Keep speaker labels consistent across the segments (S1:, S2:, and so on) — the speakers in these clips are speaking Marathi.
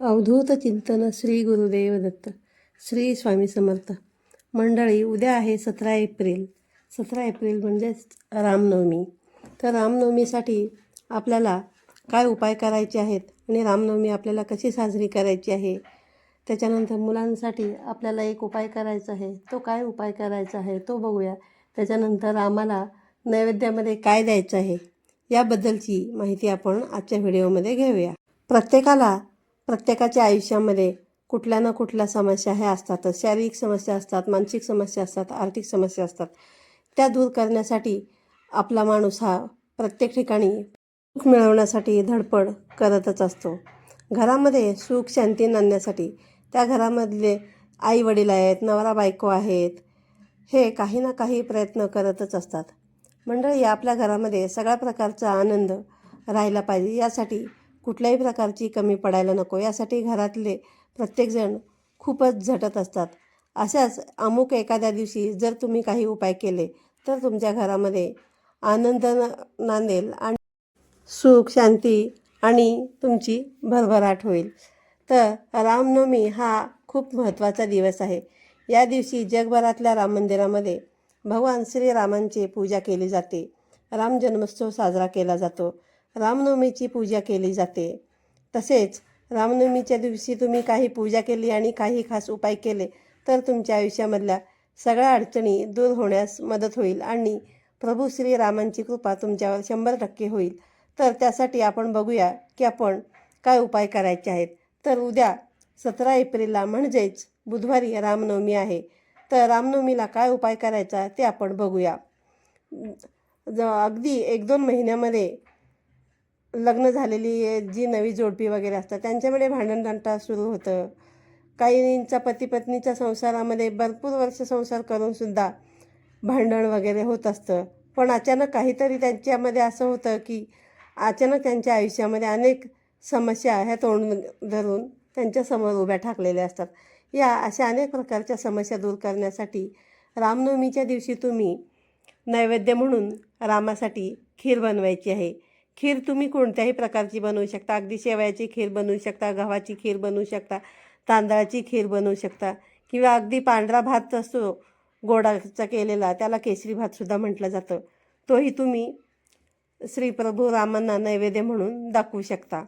S1: अवधूत चिंतन श्री गुरुदेव दत्त श्री स्वामी समर्थ. मंडळी उद्या आहे सतरा एप्रिल. सतरा एप्रिल म्हणजेच रामनवमी. तर रामनवमीसाठी आपल्याला काय उपाय करायचे आहेत आणि रामनवमी आपल्याला कशी साजरी करायची आहे? त्याच्यानंतर मुलांसाठी आपल्याला एक उपाय करायचा आहे. तो काय उपाय करायचा आहे तो बघूया. त्याच्यानंतर आम्हाला नैवेद्यामध्ये काय द्यायचं आहे? याबद्दलची माहिती आपण आजच्या व्हिडिओमध्ये घेऊया. प्रत्येकाला प्रत्येकाच्या आयुष्यामध्ये कुठल्या ना कुठल्या समस्या ह्या असतातच शारीरिक समस्या असतात मानसिक समस्या असतात आर्थिक समस्या असतात. त्या दूर करण्यासाठी आपला माणूस हा प्रत्येक ठिकाणी सुख मिळवण्यासाठी धडपड करतच असतो. घरामध्ये सुख शांती आणण्यासाठी त्या घरामधले आई वडील आहेत नवरा बायको आहेत हे काही ना काही प्रयत्न करतच असतात. मंडळी आपल्या घरामध्ये सगळ्या प्रकारचा आनंद राहिला पाहिजे. यासाठी कुठल्याही प्रकारची कमी पडायला नको. यासाठी घरातले प्रत्येकजण खूपच झटत असतात. अशाच अमुक एखाद्या दिवशी जर तुम्ही काही उपाय केले तर तुमच्या घरामध्ये आनंद नांदेल आणि सुख शांती आणि तुमची भरभराट होईल. तर रामनवमी हा खूप महत्त्वाचा दिवस आहे. या दिवशी जगभरातल्या राम मंदिरामध्ये भगवान श्रीरामांची पूजा केली जाते. राम जन्मोत्सव साजरा केला जातो. रामनवमीची पूजा केली जाते. तसेच रामनवमीच्या दिवशी तुम्ही काही पूजा केली आणि काही खास उपाय केले तर तुमच्या आयुष्यामधल्या सगळ्या अडचणी दूर होण्यास मदत होईल आणि प्रभू श्रीरामांची कृपा तुमच्यावर शंभर टक्के होईल. तर त्यासाठी आपण बघूया की आपण काय उपाय करायचे आहेत. तर उद्या सतरा एप्रिलला म्हणजेच बुधवारी रामनवमी आहे. तर रामनवमीला काय उपाय करायचा ते आपण बघूया. ज अगदी एक दोन महिन्यामध्ये लग्न झालेली जी नवी जोडपी वगैरे असतात त्यांच्यामध्ये भांडणतांटा सुरू होतं. काहींचा पती पत्नीच्या संसारामध्ये भरपूर वर्ष संसार करूनसुद्धा भांडण वगैरे होत असतं. पण अचानक काहीतरी त्यांच्यामध्ये असं होतं की अचानक त्यांच्या आयुष्यामध्ये अनेक समस्या ह्या तोंड धरून त्यांच्यासमोर उभ्या ठाकलेल्या असतात. या अशा अनेक प्रकारच्या समस्या दूर करण्यासाठी रामनवमीच्या दिवशी तुम्ही नैवेद्य म्हणून रामासाठी खीर बनवायची आहे. खीर तुम्ही कोणत्याही प्रकारची बनवू शकता. अगदी शेवयाची खीर बनवू शकता गव्हाची खीर बनवू शकता तांदळाची खीर बनवू शकता किंवा अगदी पांढरा भात असतो गोडाचा केलेला त्याला केसरी भातसुद्धा म्हटलं जातं. तोही तुम्ही श्री प्रभू रामांना नैवेद्य म्हणून दाखवू शकता.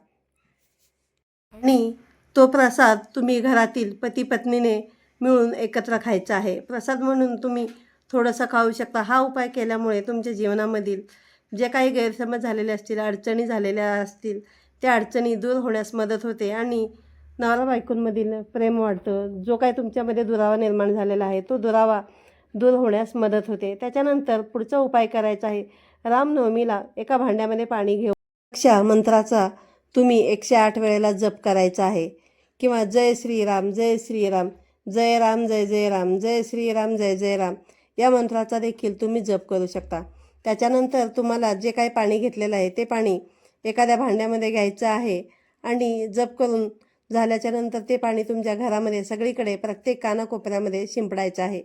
S1: आणि तो प्रसाद तुम्ही घरातील पती पत्नीने मिळून एकत्र खायचा आहे. प्रसाद म्हणून तुम्ही थोडंसं खाऊ शकता. हा उपाय केल्यामुळे तुमच्या जीवनामधील जे काही गैरसमज झालेले असतील अडचणी झालेल्या असतील त्या अडचणी दूर होण्यास मदत होते. आणि नवरा बायकोंमधील प्रेम वाढतं. जो काही तुमच्यामध्ये दुरावा निर्माण झालेला आहे तो दुरावा दूर होण्यास मदत होते. त्याच्यानंतर पुढचा उपाय करायचा आहे. रामनवमीला एका भांड्यामध्ये पाणी घेऊ अक्षा मंत्राचा तुम्ही एकशे आठ वेळेला जप करायचा आहे. किंवा जय श्रीराम जय श्रीराम जय राम जय जय राम जय श्रीराम जय जय राम या मंत्राचा देखील तुम्ही जप करू शकता. त्याच्यानंतर तुम्हाला जे काही पाणी घेतलेलं आहे ते पाणी एखाद्या भांड्यामध्ये घ्यायचं आहे आणि जप करून झाल्याच्यानंतर ते पाणी तुमच्या घरामध्ये सगळीकडे प्रत्येक कानाकोपऱ्यामध्ये शिंपडायचं आहे.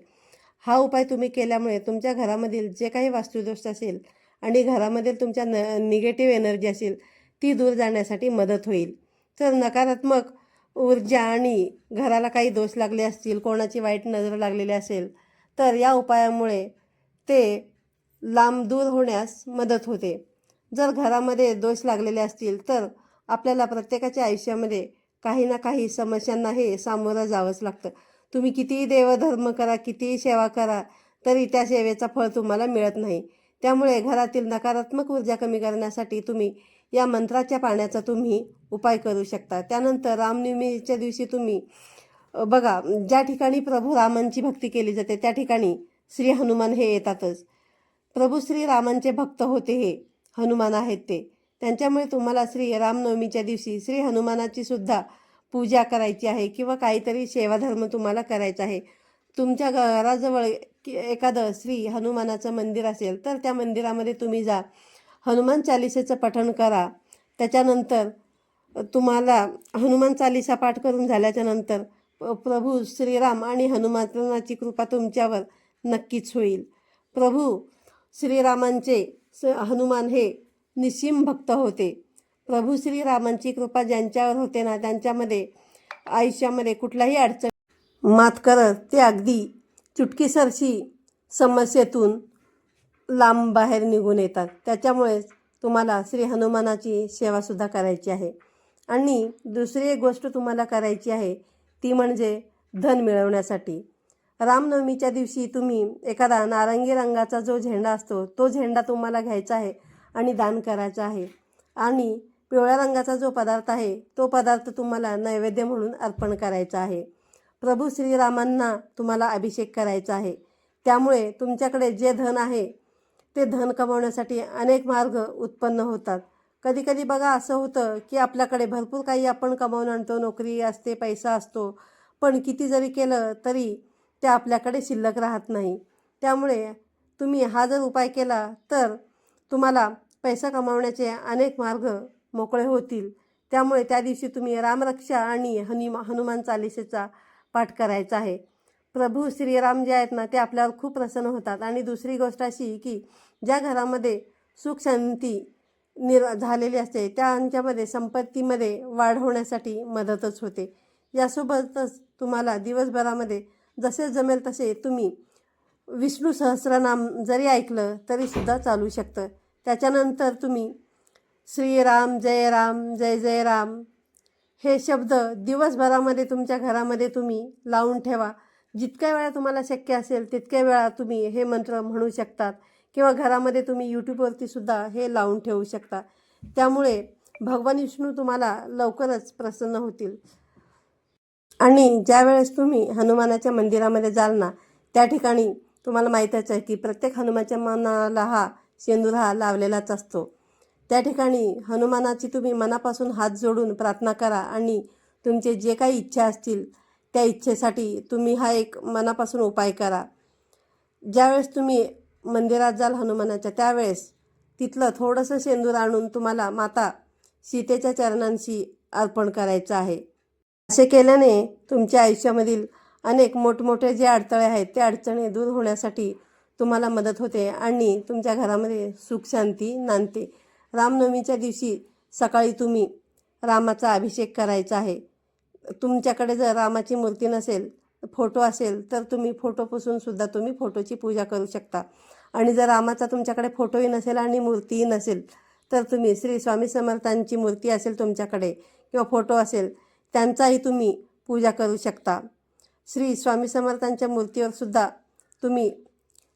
S1: हा उपाय तुम्ही केल्यामुळे तुमच्या घरामधील जे काही वास्तुदोष असेल आणि घरामधील तुमच्या न निगेटिव्ह एनर्जी असेल ती दूर जाण्यासाठी मदत होईल. तर नकारात्मक ऊर्जा आणि घराला काही दोष लागले असतील कोणाची वाईट नजर लागलेली असेल तर या उपायामुळे ते लांब दूर होण्यास मदत होते. जर घरामध्ये दोष लागलेले असतील तर आपल्याला प्रत्येकाच्या आयुष्यामध्ये काही ना काही समस्यांना हे सामोरं जावंच लागतं. तुम्ही कितीही देवधर्म करा कितीही सेवा करा तरी त्या सेवेचा फळ तुम्हाला मिळत नाही. त्यामुळे घरातील नकारात्मक ऊर्जा कमी करण्यासाठी तुम्ही या मंत्राच्या पाण्याचा तुम्ही उपाय करू शकता. त्यानंतर रामनवमीच्या दिवशी तुम्ही बघा ज्या ठिकाणी प्रभू रामांची भक्ती केली जाते त्या ठिकाणी श्री हनुमान हे येतातच. प्रभू श्री रामांचे भक्त होते हे. हनुमान आहेत ते. त्यांच्यामुळे तुम्हाला श्री रामनवमीच्या दिवशी श्री हनुमानाची सुद्धा पूजा करायची आहे किंवा काहीतरी सेवाधर्म तुम्हाला करायचा आहे. तुमच्या घराजवळ एखादं श्री हनुमानाचं मंदिर असेल तर त्या मंदिरामध्ये तुम्ही जा. हनुमान चालिसेचं पठण करा. त्याच्यानंतर तुम्हाला हनुमान चालिसा पाठ करून झाल्याच्यानंतर प- प्रभू श्रीराम आणि हनुमानाची कृपा तुमच्यावर नक्कीच होईल. प्रभू श्रीरामांचे स हनुमान हे निशीम भक्त होते. प्रभू श्रीरामांची कृपा ज्यांच्यावर होते ना त्यांच्यामध्ये आयुष्यामध्ये कुठलाही अडचण मात करत ते अगदी चुटकीसरशी समस्येतून लांब बाहेर निघून येतात. त्याच्यामुळेच तुम्हाला श्री हनुमानाची सेवासुद्धा करायची आहे. आणि दुसरी एक गोष्ट तुम्हाला करायची आहे ती म्हणजे धन मिळवण्यासाठी. रामनवमीच्या दिवशी तुम्ही एखादा नारंगी रंगाचा जो झेंडा असतो तो झेंडा तुम्हाला घ्यायचा आहे आणि दान करायचा आहे. आणि पिवळ्या रंगाचा जो पदार्थ आहे तो पदार्थ तुम्हाला नैवेद्य म्हणून अर्पण करायचा आहे. प्रभू श्रीरामांना तुम्हाला अभिषेक करायचा आहे. त्यामुळे तुमच्याकडे जे धन आहे ते धन कमवण्यासाठी अनेक मार्ग उत्पन्न होतात. कधीकधी बघा असं होतं की आपल्याकडे भरपूर काही आपण कमावून आणतो नोकरी असते पैसा असतो पण किती जरी केलं तरी ते आपल्याकडे शिल्लक राहत नाही. त्यामुळे तुम्ही हा जर उपाय केला तर तुम्हाला पैसा कमावण्याचे अनेक मार्ग मोकळे होतील. त्यामुळे त्या दिवशी तुम्ही रामरक्षा आणि हनुमा हनुमान चालिसेचा पाठ करायचा आहे. प्रभू श्रीराम जे आहेत ना ते आपल्यावर खूप प्रसन्न होतात. आणि दुसरी गोष्ट अशी की ज्या घरामध्ये सुख शांती निर झालेली असते त्यांच्यामध्ये संपत्तीमध्ये वाढ होण्यासाठी मदतच होते. यासोबतच तुम्हाला दिवसभरामध्ये जसे जमेल तसे तुम्ही. विष्णू सहस्रनाम जरी ऐकलं तरीसुद्धा चालू शकतं. त्याच्यानंतर तुम्ही श्रीराम जय राम जय जय राम हे शब्द दिवसभरामध्ये तुमच्या घरामध्ये तुम्ही लावून ठेवा. जितक्या वेळा तुम्हाला शक्य असेल तितक्या वेळा तुम्ही हे मंत्र म्हणू शकतात किंवा घरामध्ये तुम्ही यूट्यूबवरती सुद्धा हे लावून ठेवू शकता. त्यामुळे भगवान विष्णू तुम्हाला लवकरच प्रसन्न होतील. आणि ज्यावेळेस तुम्ही हनुमानाच्या मंदिरामध्ये जाल ना त्या ठिकाणी तुम्हाला माहीतच आहे की प्रत्येक हनुमानाच्या मनाला हा शेंदूर हा लावलेलाच असतो. त्या ठिकाणी हनुमानाची तुम्ही मनापासून हात जोडून प्रार्थना करा आणि तुमचे जे काही इच्छा असतील त्या इच्छेसाठी तुम्ही हा एक मनापासून उपाय करा. ज्यावेळेस तुम्ही मंदिरात जाल हनुमानाच्या त्यावेळेस तिथलं थोडंसं शेंदूर आणून तुम्हाला माता सीतेच्या चरणांशी अर्पण करायचं आहे. असे केल्याने तुमच्या आयुष्यामधील अनेक मोठमोठे जे अडथळे आहेत ते अडचणी दूर होण्यासाठी तुम्हाला मदत होते आणि तुमच्या घरामध्ये सुख शांती नांदते. रामनवमीच्या दिवशी सकाळी तुम्ही रामाचा अभिषेक करायचा आहे. तुमच्याकडे जर रामाची मूर्ती नसेल फोटो असेल तर तुम्ही फोटोपासून सुद्धा तुम्ही फोटोची पूजा करू शकता. आणि जर रामाचा तुमच्याकडे फोटोही नसेल आणि मूर्तीही नसेल तर तुम्ही श्री स्वामी समर्थांची मूर्ती असेल तुमच्याकडे किंवा फोटो असेल त्यांचाही तुम्ही पूजा करू शकता. श्री स्वामी समर्थांच्या मूर्तीवर सुद्धा तुम्ही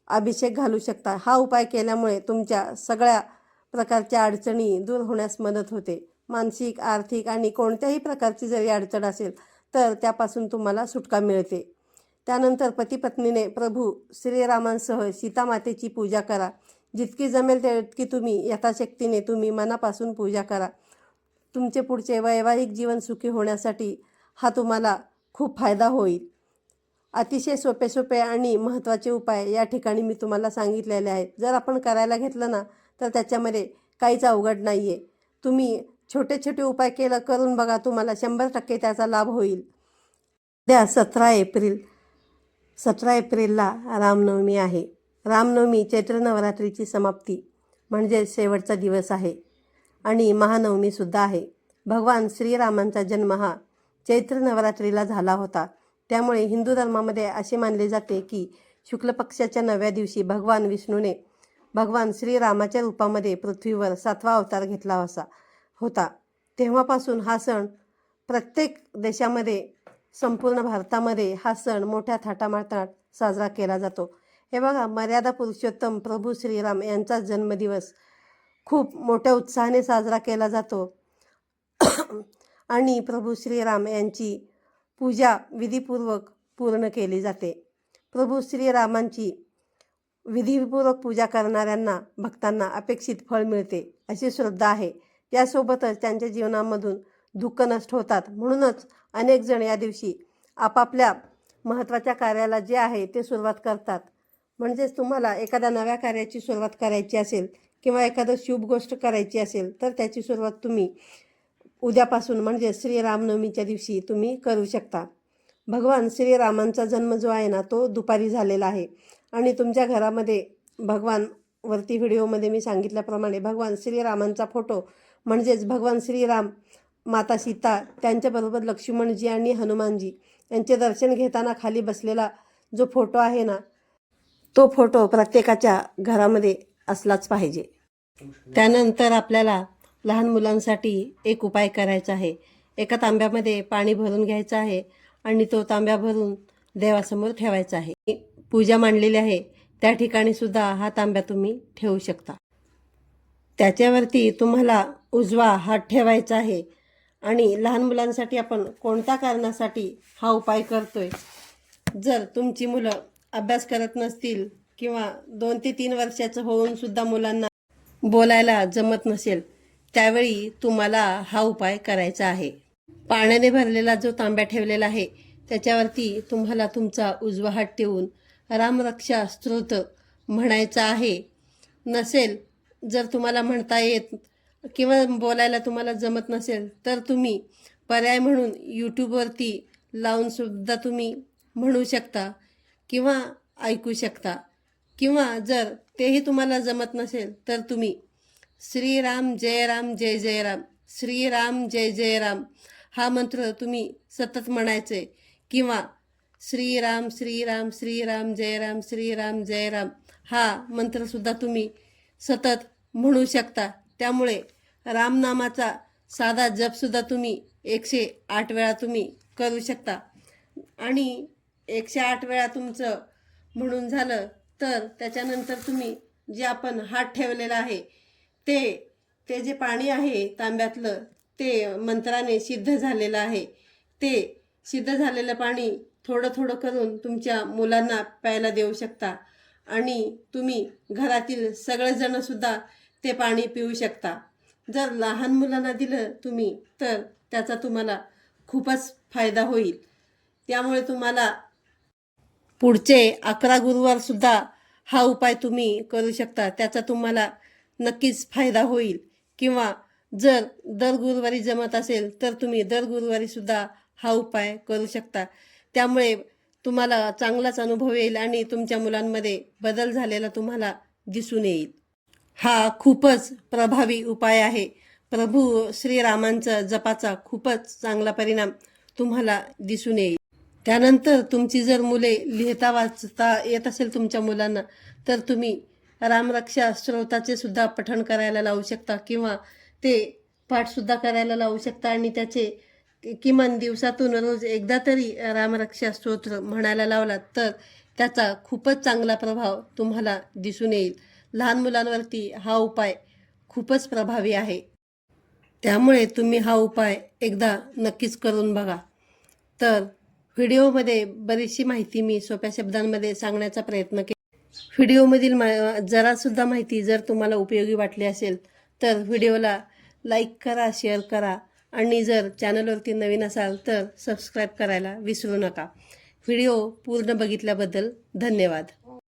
S1: अभिषेक घालू शकता. हा उपाय केल्यामुळे तुमच्या सगळ्या प्रकारच्या अडचणी दूर होण्यास मदत होते. मानसिक आर्थिक आणि कोणत्याही प्रकारची जरी अडचण असेल तर त्यापासून तुम्हाला सुटका मिळते. त्यानंतर पतीपत्नीने प्रभू श्रीरामांसह सीतामातेची पूजा करा. जितकी जमेल तितकी तुम्ही यथाशक्तीने तुम्ही मनापासून पूजा करा. तुमचे पुढचे वैवाहिक जीवन सुखी होण्यासाठी हा तुम्हाला खूप फायदा होईल. अतिशय सोपे सोपे आणि महत्त्वाचे उपाय या ठिकाणी मी तुम्हाला सांगितलेले आहेत. जर आपण करायला घेतलं ना तर त्याच्यामध्ये काहीच अवघड नाही आहे तुम्ही छोटे छोटे उपाय केलं करून बघा तुम्हाला शंभर टक्के त्याचा लाभ होईल. उद्या सतरा एप्रिल सतरा एप्रिलला रामनवमी आहे. रामनवमी चैत्र नवरात्रीची समाप्ती म्हणजे शेवटचा दिवस आहे. आणि महानवमीसुद्धा आहे. भगवान श्रीरामांचा जन्म हा चैत्र नवरात्रीला झाला होता. त्यामुळे हिंदू धर्मामध्ये असे मानले जाते की शुक्ल पक्षाच्या नव्या दिवशी भगवान विष्णूने भगवान श्रीरामाच्या रूपामध्ये पृथ्वीवर सातवा अवतार घेतला असा होता. तेव्हापासून हा सण प्रत्येक देशामध्ये संपूर्ण भारतामध्ये हा सण मोठ्या थाटामाटात साजरा केला जातो. हे बघा मर्यादा पुरुषोत्तम प्रभू श्रीराम यांचा जन्मदिवस. खूप मोठ्या उत्साहाने साजरा केला जातो. आणि प्रभू श्रीराम यांची पूजा विधीपूर्वक पूर्ण केली जाते. प्रभू श्रीरामांची विधीपूर्वक पूजा करणाऱ्यांना भक्तांना अपेक्षित फळ मिळते अशी श्रद्धा आहे. त्यासोबतच त्यांच्या जीवनामधून दुःख नष्ट होतात. म्हणूनच अनेक जण या दिवशी आपापल्या महत्त्वाच्या कार्याला जे आहे ते सुरुवात करतात. म्हणजेच तुम्हाला एखाद्या नव्या कार्याची सुरुवात करायची असेल किंवा एखादं शुभ गोष्ट करायची असेल तर त्याची सुरुवात तुम्ही उद्यापासून म्हणजे श्रीरामनवमीच्या दिवशी तुम्ही करू शकता. भगवान श्रीरामांचा जन्म जो आहे ना तो दुपारी झालेला आहे. आणि तुमच्या घरामध्ये भगवान वरती व्हिडिओमध्ये मी सांगितल्याप्रमाणे भगवान श्रीरामांचा फोटो म्हणजेच भगवान श्रीराम माता सीता त्यांच्याबरोबर लक्ष्मणजी आणि हनुमानजी यांचे दर्शन घेताना खाली बसलेला जो फोटो आहे ना तो फोटो प्रत्येकाच्या घरामध्ये असलाच पाहिजे. त्यानंतर आपल्याला लहान मुलांसाठी एक उपाय करायचा आहे. एका तांब्यामध्ये पाणी भरून घ्यायचं आहे आणि तो तांब्या भरून देवासमोर ठेवायचा आहे. पूजा मांडलेली आहे. त्या ठिकाणी सुद्धा हा तांब्या तुम्ही ठेवू शकता. त्याच्यावरती तुम्हाला उजवा हात ठेवायचा आहे आणि लहान मुलांसाठी आपण कोणत्या कारणासाठी हा उपाय करतोय? जर तुमची मुलं अभ्यास करत नसतील किंवा दोन ते तीन वर्षाचं होऊन सुद्धा मुलांना बोलायला जमत नसेल त्यावेळी तुम्हाला हा उपाय करायचा आहे. पाण्याने भरलेला जो तांब्या ठेवलेला आहे त्याच्यावरती तुम्हाला तुमचा उजवा हात ठेवून रामरक्षा स्त्रोत म्हणायचा आहे. नसेल जर तुम्हाला म्हणता येत किंवा बोलायला तुम्हाला जमत नसेल तर तुम्ही पर्याय म्हणून यूट्यूबवरती लावूनसुद्धा तुम्ही म्हणू शकता किंवा ऐकू शकता. किंवा जर तेही तुम्हाला जमत नसेल तर तुम्ही श्रीराम जय राम जय जय राम श्रीराम जय जय राम हा मंत्र तुम्ही सतत म्हणायचे. किंवा श्रीराम श्रीराम श्रीराम जय राम श्रीराम जय राम हा मंत्रसुद्धा तुम्ही सतत म्हणू शकता. त्यामुळे रामनामाचा साधा जपसुद्धा तुम्ही एकशे आठ वेळा तुम्ही करू शकता. आणि एकशे आठ वेळा तुमचं म्हणून झालं तर त्याच्यानंतर तुम्ही जे आपण हात ठेवलेला आहे ते ते जे पाणी आहे तांब्यातलं ते मंत्राने सिद्ध झालेलं आहे. ते सिद्ध झालेलं पाणी थोडं थोडं करून तुमच्या मुलांना प्यायला देऊ शकता. आणि तुम्ही घरातील सगळेजणसुद्धा ते पाणी पिऊ शकता. जर लहान मुलांना दिलं तुम्ही तर त्याचा तुम्हाला खूपच फायदा होईल. त्यामुळे तुम्हाला पुढचे अकरा गुरुवार सुद्धा हा उपाय तुम्ही करू शकता. त्याचा तुम्हाला नक्कीच फायदा होईल. किंवा जर दर गुरुवारी जमत असेल तर तुम्ही दर गुरुवारी सुद्धा हा उपाय करू शकता. त्यामुळे तुम्हाला चांगलाच अनुभव येईल आणि तुमच्या मुलांमध्ये बदल झालेला तुम्हाला दिसून येईल. हा खूपच प्रभावी उपाय आहे. प्रभू श्रीरामांचा जपाचा खूपच चांगला परिणाम तुम्हाला दिसून येईल. त्यानंतर तुमची जर मुले लिहिता वाचता येत असेल तुमच्या मुलांना तर तुम्ही रामरक्षा स्त्रोताचे सुद्धा पठण करायला लावू शकता किंवा ते पाठसुद्धा करायला लावू शकता आणि त्याचे किमान दिवसातून रोज एकदा तरी रामरक्षा स्तोत्र म्हणायला लावलात तर त्याचा खूपच चांगला प्रभाव तुम्हाला दिसून येईल. लहान मुलांवरती हा उपाय खूपच प्रभावी आहे. त्यामुळे तुम्ही हा उपाय एकदा नक्कीच करून बघा. तर व्हिडिओमध्ये बरीचशी माहिती मी सोप्या शब्दांमध्ये सांगण्याचा प्रयत्न केला. व्हिडिओमधील मा जरासुद्धा माहिती जर तुम्हाला उपयोगी वाटली असेल तर व्हिडिओला लाईक करा शेअर करा आणि जर चॅनलवरती नवीन असाल तर सबस्क्राईब करायला विसरू नका. व्हिडिओ पूर्ण बघितल्याबद्दल धन्यवाद.